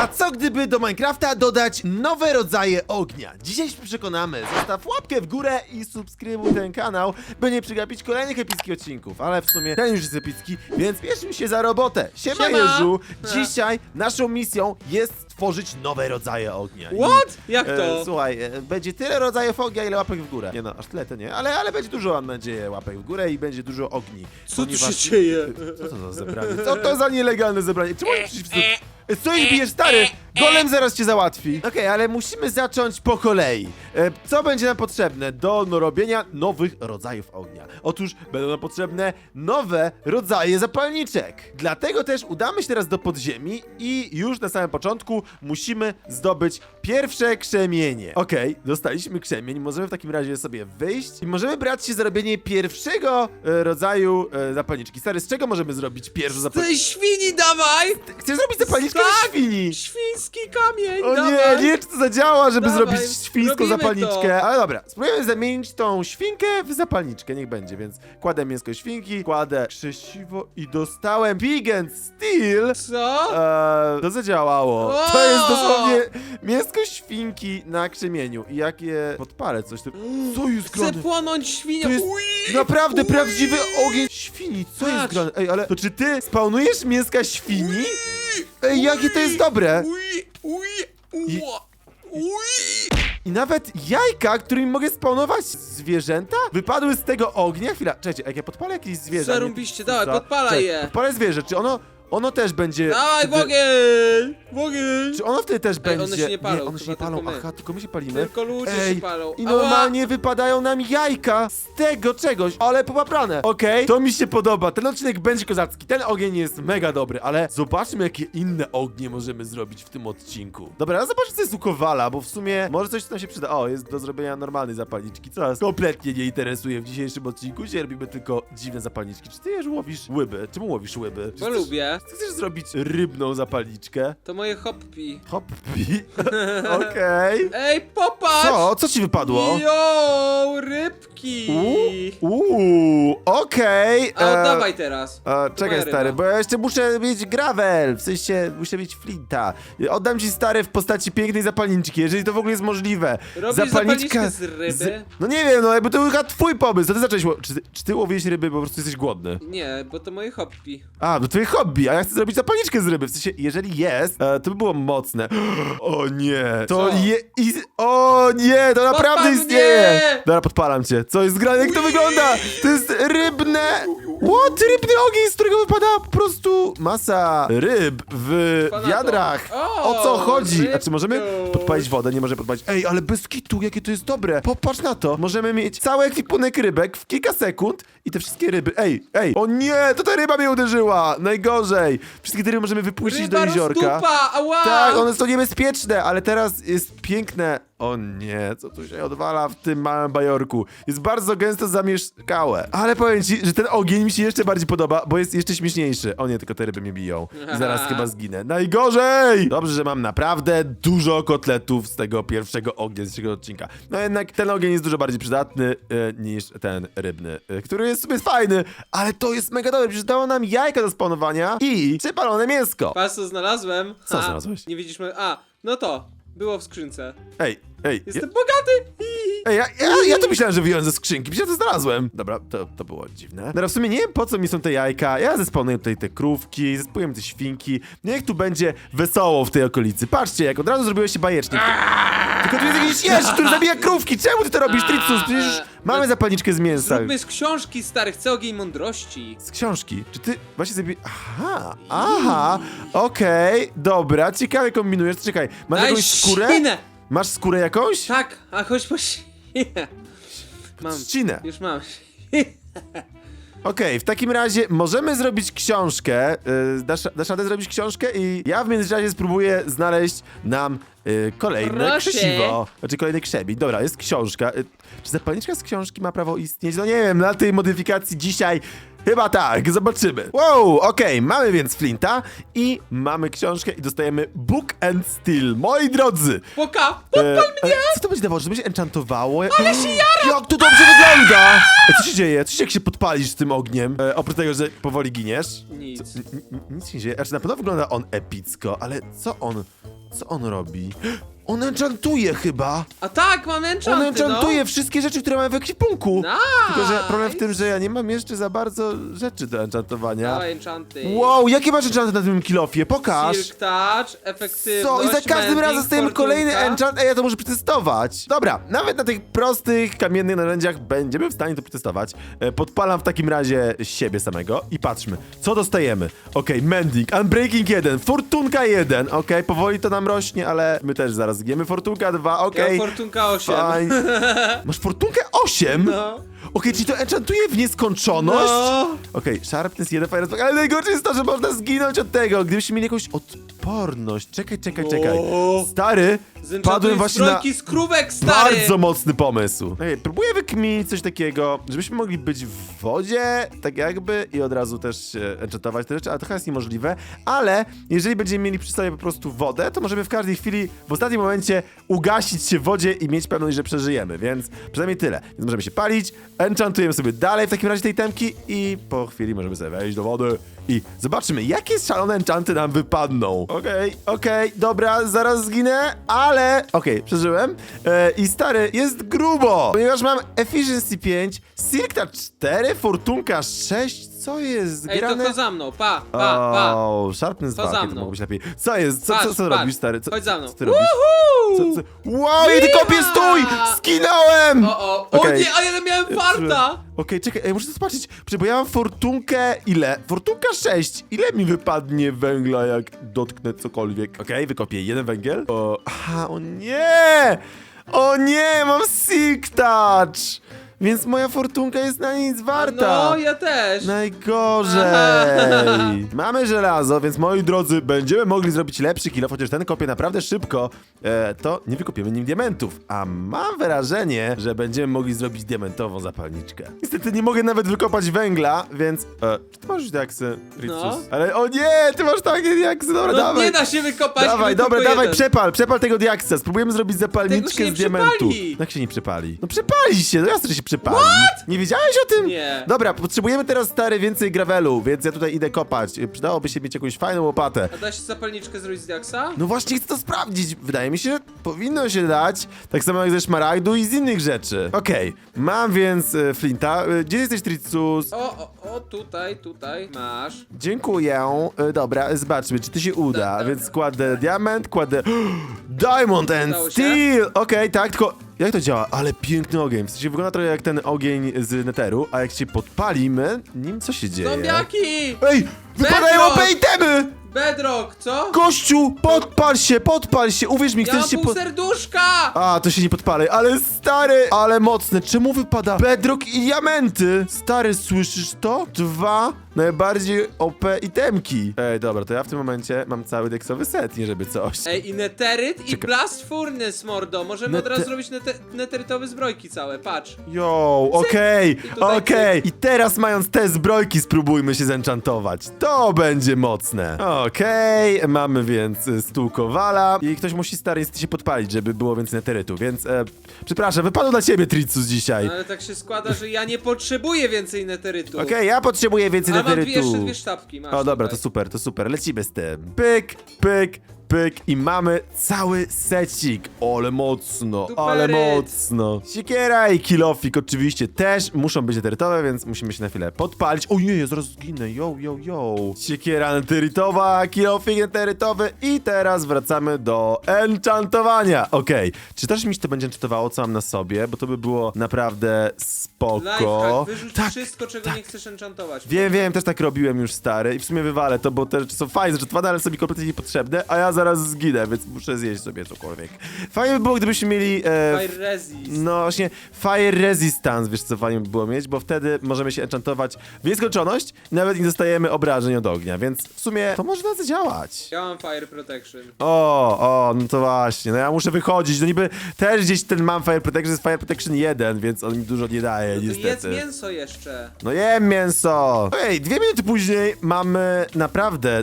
A co gdyby do Minecrafta dodać nowe rodzaje ognia? Dzisiaj się przekonamy. Zostaw łapkę w górę i subskrybuj ten kanał, by nie przegapić kolejnych epickich odcinków. Ale w sumie ten już jest epicki, więc bierzmy się za robotę. Siema, Siema. Jerzu! E. Dzisiaj naszą misją jest stworzyć nowe rodzaje ognia. I, What? Jak e, to? Słuchaj, e, będzie tyle rodzajów ognia, ile łapek w górę. Nie no, aż tyle to nie, ale, ale będzie dużo, mam nadzieję, łapek w górę i będzie dużo ogni. Co tu się dzieje? Co to za zebranie? Co to za nielegalne zebranie? Czemu oni przyszli wszyscy... E, Co ich bijesz, stary? Golem zaraz cię załatwi. Okej, ale musimy zacząć po kolei. E, Co będzie nam potrzebne do no, robienia nowych rodzajów ognia? Otóż będą nam potrzebne nowe rodzaje zapalniczek. Dlatego też udamy się teraz do podziemi i już na samym początku musimy zdobyć pierwsze krzemienie. Okej, dostaliśmy krzemień, możemy w takim razie sobie wyjść i możemy brać się za robienie pierwszego e, rodzaju e, zapalniczki. Stary, z czego możemy zrobić pierwszą Z zapalniczkę? tej świni dawaj! Chcesz zrobić zapalniczkę Tak! ze świni? Świński kamień, O dawaj! nie, nie wiem, czy to zadziała, żeby Dawaj, zrobić świńską robimy zapalniczkę. to. Ale dobra, spróbujemy zamienić tą świnkę w zapalniczkę, niech będzie, więc kładę mięsko świnki, kładę krzesiwo i dostałem Big and Steel. Co? Eee, to zadziałało. O! To jest dosłownie mięsko świnki na krzemieniu. I jak je podpalę coś, to... Co jest Chcę grane? płonąć świnia! To jest Ui! naprawdę Ui! prawdziwy ogień świni. Co jest Patrz. grane? Ej, ale to czy ty spawnujesz mięska świni? Ej, jakie to jest dobre. Ui! Ui! Ui! I nawet jajka, którymi mogę spawnować zwierzęta, wypadły z tego ognia. Chwila, czekajcie, jak ja podpalę jakieś zwierzę. Zarąbiście, dawaj, podpalaj je. Podpalę zwierzę, czy ono, ono też będzie... Dawaj, wtedy- ogień! W ogień! Czy ono wtedy też Ej, będzie... one się nie palą, one się chyba nie palą, tylko my. aha, tylko my się palimy. Tylko ludzie Ej, się palą. I Ała! normalnie wypadają nam jajka z tego czegoś, ale popaprane. Okej, to mi się podoba. Ten odcinek będzie kozacki. Ten ogień jest mega dobry, ale zobaczmy, jakie inne ognie możemy zrobić w tym odcinku. Dobra, ja zobaczę, co jest u Kowala, bo w sumie może coś tam się przyda. O, jest do zrobienia normalnej zapalniczki, co nas kompletnie nie interesuje w dzisiejszym odcinku. Dzisiaj robimy tylko dziwne zapalniczki. Czy ty już łowisz łyby? Czemu łowisz łyby? Czy Bo chcesz- lubię. Ty chcesz zrobić rybną zapalniczkę? To moje hoppi. Hoppi. Okej. Ej, popatrz! Co? Co ci wypadło? Jo, rybki! Uuu, okej. A e, oddawaj teraz. e, czekaj, moja stary, bo ja jeszcze muszę mieć gravel, w sensie muszę mieć flinta. Oddam ci, stary, w postaci pięknej zapalniczki, jeżeli to w ogóle jest możliwe. Robisz zapalniczkę z ryby? No nie wiem, no jakby to był chyba twój pomysł, to ty zacząłeś... ło- Czy, ty- czy ty łowiłeś ryby, bo po prostu jesteś głodny? Nie, bo to moje hobby. A, to twoje hobby, a ja chcę zrobić zapalniczkę z ryby. W sensie, jeżeli jest, e, to by było mocne. O nie, to Co? je... I, o nie, to naprawdę Podpal istnieje. mnie! Dobra, podpalam cię. Co jest grane? Jak to wygląda? To jest rybne... What? Rybny ogień, z którego wypada po prostu masa ryb w wiadrach. O, O co chodzi? A czy możemy podpalić wodę? Nie możemy podpalić. Ej, ale bez kitu, jakie to jest dobre. Popatrz na to. Możemy mieć cały ekwipunek rybek w kilka sekund i te wszystkie ryby... Ej, ej. O nie, to ta ryba mnie uderzyła. Najgorzej. Wszystkie te ryby możemy wypuścić Ryba do jeziorka. rozdupa, ała! Tak, one są niebezpieczne, ale teraz jest piękne. O nie, co tu się odwala w tym małym bajorku? Jest bardzo gęsto zamieszkałe. Ale powiem ci, że ten ogień mi się jeszcze bardziej podoba, bo jest jeszcze śmieszniejszy. O nie, tylko te ryby mnie biją. I zaraz chyba zginę. Najgorzej! Dobrze, że mam naprawdę dużo kotletów z tego pierwszego ognia, z pierwszego odcinka. No jednak ten ogień jest dużo bardziej przydatny e, niż ten rybny, e, który jest sobie fajny, ale to jest mega dobre, przecież dało nam jajka do spawnowania i przypalone mięsko. Patrz co znalazłem. Co znalazłeś? Nie widzisz mo- A, no to. Było w skrzynce. Ej, ej. Jestem bogaty! Hi, hi. Ej, ja, ja, ja to myślałem, że wyjąłem ze skrzynki, przecież to znalazłem. Dobra, to, to było dziwne. Dobra, w sumie nie wiem po co mi są te jajka. Ja zesponuję tutaj te krówki, zesponuję te świnki. Niech tu będzie wesoło w tej okolicy. Patrzcie, jak od razu zrobiłeś się bajecznie. Tylko tu jest jakiś jeż, który zabija krówki. Czemu ty to robisz, Tricus? Przecież mamy zapalniczkę z mięsa. Zróbmy z książki, stary, chcę ogień mądrości. Z książki. Czy ty właśnie sobie... Aha, aha, okej, dobra, ciekawie kombinujesz. Czekaj, masz Daj jakąś skórę? ścinę! Masz skórę jakąś? Tak, a chodź po. Mam, Trzcinę. już mam. Okej, w takim razie możemy zrobić książkę. Yy, dasz, dasz radę zrobić książkę i ja w międzyczasie spróbuję znaleźć nam yy, kolejne Proszę. krzesiwo. Znaczy kolejny krzemień. Dobra, jest książka. Yy, czy zapalniczka z książki ma prawo istnieć? No nie wiem, na tej modyfikacji dzisiaj Chyba tak, zobaczymy. Wow, okej, mamy więc Flinta i mamy książkę i dostajemy Book and Steel. Moi drodzy, Poka! E, e, co to będzie dawało? Że będzie enchantowało? Ale się jara! Jak to dobrze wygląda! E, co się dzieje? Co się, jak się podpalisz z tym ogniem? E, oprócz tego, że powoli giniesz? Nic. N- n- nic się nie dzieje. Znaczy na pewno wygląda on epicko, ale co on... Co on robi? On enchantuje chyba! A tak, mamy enchanty, On enchantuje no. wszystkie rzeczy, które mamy w ekwipunku! Nice. Tylko, że problem w tym, że ja nie mam jeszcze za bardzo rzeczy do enchantowania. Dawaj enchanty. Wow, jakie masz enchanty na tym kilofie? Pokaż! Silk touch, efektywność, Co? I za każdym mending, razem dostajemy kolejny enchant, a ja to muszę przetestować. Dobra, nawet na tych prostych, kamiennych narzędziach będziemy w stanie to przetestować. E, Podpalam w takim razie siebie samego i patrzmy, co dostajemy. Okej, mending, unbreaking 1, fortunka 1, okej, powoli to nam rośnie, ale my też zaraz zgniemy. Fortunka 2, Ja okej. mam fortunka 8. Fajnie. Masz fortunkę 8? No. Okej, czyli to enchantuje w nieskończoność? No. Okej, sharpness 1, fire attack, ale najgorsze jest to, że można zginąć od tego, gdybyśmy mieli jakąś odporność. Czekaj, czekaj, czekaj. O. Stary, padłem właśnie na z krówek, stary! bardzo mocny pomysł. Ej, próbuję wykminić coś takiego, żebyśmy mogli być w wodzie, tak jakby, i od razu też enchantować te rzeczy, ale to chyba jest niemożliwe. Ale jeżeli będziemy mieli przy sobie po prostu wodę, to możemy w każdej chwili, w ostatnim momencie, ugasić się w wodzie i mieć pewność, że przeżyjemy, więc przynajmniej tyle. Więc możemy się palić, enchantujemy sobie dalej w takim razie tej temki i po chwili możemy sobie wejść do wody i zobaczymy, jakie szalone enchanty nam wypadną. Okej, okej, dobra, zaraz zginę, ale... Okej, przeżyłem. E, I stary, jest grubo, ponieważ mam Efficiency 5, Silkta 4, Fortunka 6, co jest Ej, to grane? chodź za mną, pa, pa, pa. O, Sharpness Co 2, za to mną? mogło być lepiej. Co jest? Co, co, Patrz, co patrz. robisz, stary? Co, Chodź za mną. Co ty robisz? Co, co? Wow, ty Iha! kopie stój! Skinąłem! O, o, Okej. o nie, a ja miałem farta! Okej, czekaj, ej, muszę to zobaczyć, Przecież bo ja mam fortunkę ile? Fortunka 6. Ile mi wypadnie węgla, jak dotknę cokolwiek? Okej, wykopię jeden węgiel. O, aha, o nie! O nie, mam Silk Touch! Więc moja fortunka jest na nic warta. No, ja też. Najgorzej! Mamy żelazo, więc moi drodzy, będziemy mogli zrobić lepszy kill, chociaż ten kopie naprawdę szybko, e, to nie wykopiemy nim diamentów. A mam wrażenie, że będziemy mogli zrobić diamentową zapalniczkę. Niestety nie mogę nawet wykopać węgla, więc... E, czy ty masz już diaksy? No. Ale o nie, ty masz takie diaksy, dobra, No dawaj. nie da się wykopać Dawaj, dobra, dawaj, jeden. przepal, przepal tego diaksa. Spróbujemy zrobić zapalniczkę nie z diamentu. przepali. Jak się nie przepali? No przepali się, no jasne, że się przepali. Nie wiedziałeś o tym? Nie. Dobra, potrzebujemy teraz stary więcej gravelu, więc ja tutaj idę kopać. Przydałoby się mieć jakąś fajną łopatę. A da się zapalniczkę zrobić z diaksa? No właśnie chcę to sprawdzić. Wydaje mi się, że powinno się dać. Tak samo jak ze szmaragdu i z innych rzeczy. Okej, mam więc e, Flinta. E, Gdzie jesteś, Tricus? O, o, o, tutaj, tutaj, masz. Dziękuję. E, Dobra, zobaczmy, czy to się uda. Dobra. Więc kładę diament, kładę. Diamond and Udało się? Steel! Okej, tak, tylko. Jak to działa? Ale piękny ogień. W sensie wygląda trochę jak ten ogień z Netheru, a jak się podpalimy, nim co się dzieje? Zombiaki! Ej! Wypadają Bedrock! OP itemy! Bedrock, co? Gościu, podpal się, podpal się, uwierz mi, Ja chcesz się pół pod... serduszka! A, to się nie podpalaj, ale stary, ale mocne. Czemu wypada bedrock i diamenty? Stary, słyszysz to? Dwa najbardziej OP itemki. Ej, dobra, to ja w tym momencie mam cały deksowy set, nie żeby coś. Ej, i neteryt i Czekaj. blast furnace, mordo. Możemy od Nete- razu zrobić nete neterytowe zbrojki całe, patrz. Yo, okej, tutaj okej. I teraz mając te zbrojki spróbujmy się zenchantować. To będzie mocne. Okej, mamy więc y, stół kowala i ktoś musi stary niestety się podpalić, żeby było więcej neterytu, więc e, przepraszam, wypadło dla ciebie Tricus dzisiaj. No, ale tak się składa, że ja nie potrzebuję więcej neterytu. Okej, ja potrzebuję więcej A mam dwie, jeszcze dwie sztabki, masz O dobra, to tutaj. super, to super. Lecimy z tym. Pyk, pyk, pyk i mamy cały secik. Ale mocno, ale mocno. Siekiera i kilofik oczywiście też muszą być neterytowe, więc musimy się na chwilę podpalić. O nie, ja zaraz zginę, yo, yo, yo. Siekiera neterytowa, kilofik neterytowy i teraz wracamy do enchantowania. Okej, czy też mi się to będzie enchantowało, co mam na sobie, bo to by było naprawdę spoko. Lifehack, wyrzuć Tak, wszystko, czego nie chcesz enchantować. Wiem, wiem, też tak robiłem już stary i w sumie wywalę to, bo te rzeczy są fajne, że ale są mi kompletnie niepotrzebne, a ja zaraz zginę, więc muszę zjeść sobie cokolwiek. Fajnie by było, gdybyśmy mieli... E, Fire resist. no właśnie, Fire Resistance, wiesz co fajnie by było mieć, bo wtedy możemy się enchantować w nieskończoność i nawet nie dostajemy obrażeń od ognia, więc w sumie to może na to działać. Ja mam fire protection. O, o, no to właśnie, no ja muszę wychodzić, no niby też gdzieś ten mam Fire Protection, jest Fire Protection 1, więc on mi dużo nie daje, No to jedz niestety. mięso jeszcze. No jem mięso! Ej, dwie minuty później mamy naprawdę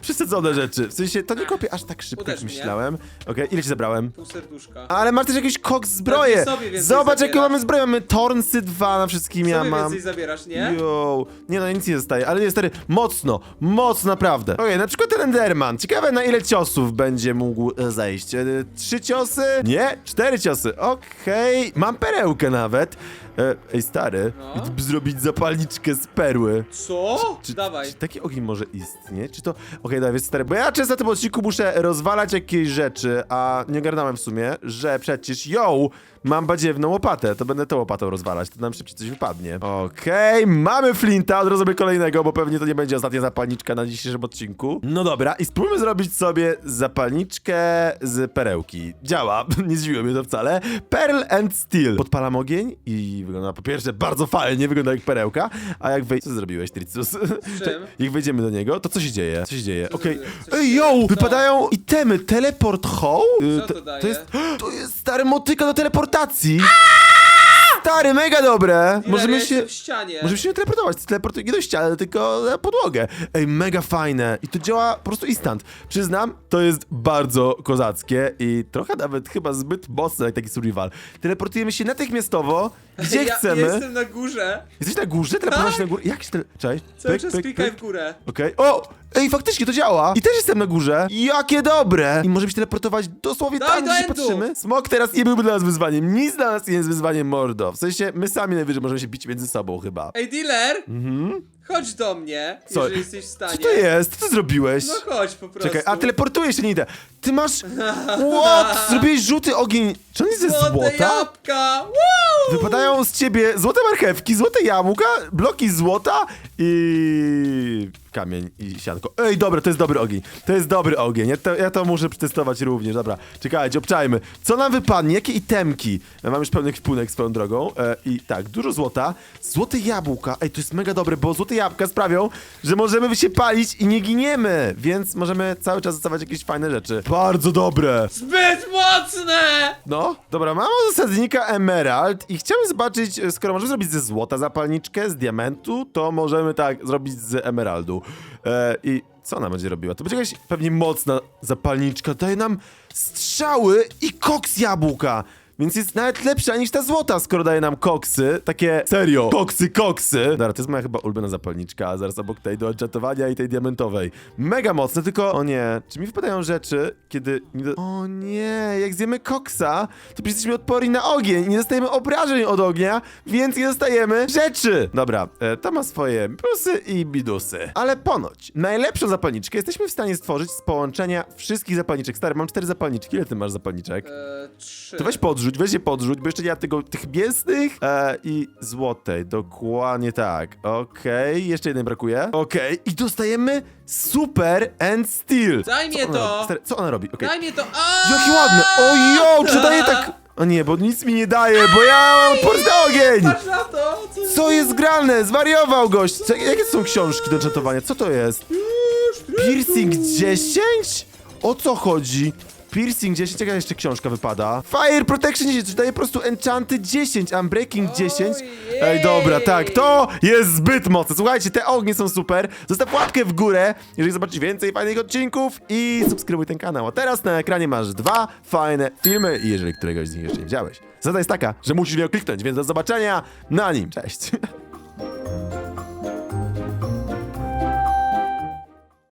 przesadzone rzeczy. W sensie, to nie kopię aż tak szybko, Uderz jak mnie. myślałem. Okej, ile ci zabrałem? Pół serduszka. Ale masz też jakiś koks zbroję! Pewnie sobie więcej Zobacz, zabierasz. mamy zbroję, mamy Tornsy 2 na wszystkim, ja Sobie mam. więcej zabierasz, nie? Yo. Nie no, nic nie zostaje, ale nie, stary, mocno, mocno naprawdę. Okej, na przykład ten Enderman. Ciekawe na ile ciosów będzie mógł e, zejść. E, Trzy ciosy? Nie, cztery ciosy. Okej, mam perełkę nawet. E, ej, stary, No. gdyby zrobić zapalniczkę z perły. Co? Czy, Dawaj. Czy taki ogień może istnieć? Czy to... Okej, okay, stary, bo ja często na tym odcinku muszę rozwalać jakieś rzeczy, a nie ogarnąłem w sumie, że przecież, yo, mam badziewną łopatę, to będę tą łopatą rozwalać, to nam szybciej coś wypadnie. Okej, mamy flinta, od razu kolejnego, bo pewnie to nie będzie ostatnia zapalniczka na dzisiejszym odcinku. No dobra, i spróbujmy zrobić sobie zapalniczkę z perełki. Działa, nie zdziwiło mnie to wcale. Pearl and Steel. Podpalam ogień i wygląda po pierwsze bardzo fajnie, wygląda jak perełka, a jak wej... Co zrobiłeś, Tricus? czym? Jak wejdziemy do niego, to co się dzieje? Co się dzieje? Okej. Ej, yo! Co? Wypadają itemy. Teleport hole? Y, Co to daje? To jest, to jest stary motyka do teleportacji. Stary, mega dobre. Możemy się... w ścianie. Możemy się teleportować, teleportuj nie do ściany, tylko na podłogę. Ej, mega fajne. I to działa po prostu instant. Przyznam, to jest bardzo kozackie i trochę nawet chyba zbyt mocne jak taki survival. Teleportujemy się natychmiastowo, gdzie ja chcemy. jestem na górze. Jesteś na górze? Teleportować się na górę? Jak się tele... Cześć. Cały Pyk, czas pyk, klikaj pyk. w górę. Okej. O! Ej, faktycznie to działa! I też jestem na górze. Jakie dobre! I możemy się teleportować dosłownie Dawaj tam, do gdzie się patrzymy. Smok teraz nie byłby dla nas wyzwaniem. Nic dla nas nie jest wyzwaniem, mordo. W sensie, my sami najwyżej możemy się bić między sobą chyba. Ej, dealer! Chodź do mnie, Mhm. Co? jeżeli jesteś w stanie. Co to jest? Co ty zrobiłeś? No chodź po prostu. Czekaj, a teleportuję się, nie idę. Ty masz... What? Zrobiłeś żółty ogień. Czy on jest ze złota? jabłka! Woo! Wypadają z ciebie złote marchewki, złote jabłka, bloki złota i kamień i sianko. Ej, dobra, to jest dobry ogień. To jest dobry ogień. Ja to, ja to muszę przetestować również. Dobra, czekajcie, obczajmy. Co nam wypadnie? Jakie itemki? Ja mam już pełny ekwipunek swoją drogą. E, I tak, dużo złota. Złote jabłka. Ej, to jest mega dobre, bo złote jabłka sprawią, że możemy się palić i nie giniemy. Więc możemy cały czas dostawać jakieś fajne rzeczy. Bardzo dobre. Zbyt mocne! No, dobra, mam zasadnika Emerald i chciałem zobaczyć, e, skoro możemy zrobić ze złota zapalniczkę, z diamentu, to możemy tak zrobić z emeraldu. E, I co ona będzie robiła? To będzie jakaś pewnie mocna zapalniczka, daje nam strzały i koks jabłka. Więc jest nawet lepsza niż ta złota, skoro daje nam koksy. Takie serio, koksy, koksy. Dobra, to jest moja chyba ulubiona zapalniczka, a zaraz obok tej do enchantowania i tej diamentowej. Mega mocne, tylko o nie, czy mi wypadają rzeczy, kiedy... Nie do... O nie, jak zjemy koksa, to przecież jesteśmy odporni na ogień i nie dostajemy obrażeń od ognia, więc nie dostajemy rzeczy. Dobra, e, to ma swoje plusy i bidusy. Ale ponoć, najlepszą zapalniczkę jesteśmy w stanie stworzyć z połączenia wszystkich zapalniczek. Stary, mam cztery zapalniczki, ile ty masz zapalniczek? Eee, trzy. To weź podrzuć, weź je podrzuć, bo jeszcze nie mam tego, tych biesnych e, i złotej, dokładnie tak. Okej, jeszcze jednej brakuje. Okej, i dostajemy super and steel. Daj Co mnie ona to. robi? Stary, co ona robi? Okej. Daj mnie to! Aaaa! Jakie ładne! O jo, czy daje tak... O nie, bo nic mi nie daje, bo ja mam ogień! Patrz na to! Co, Co jest grane? Zwariował gość! Co, jakie są książki do czatowania? Co to jest? Piercing 10? O co chodzi? Piercing 10, jaka jeszcze książka wypada? Fire Protection 10, daje po prostu Enchanty 10, Unbreaking 10. Ej, dobra, tak, to jest zbyt mocne. Słuchajcie, te ognie są super. Zostaw łapkę w górę, jeżeli zobaczysz więcej fajnych odcinków i subskrybuj ten kanał. A teraz na ekranie masz dwa fajne filmy i jeżeli któregoś z nich jeszcze nie widziałeś, zasada jest taka, że musisz w niego kliknąć, więc do zobaczenia na nim. Cześć!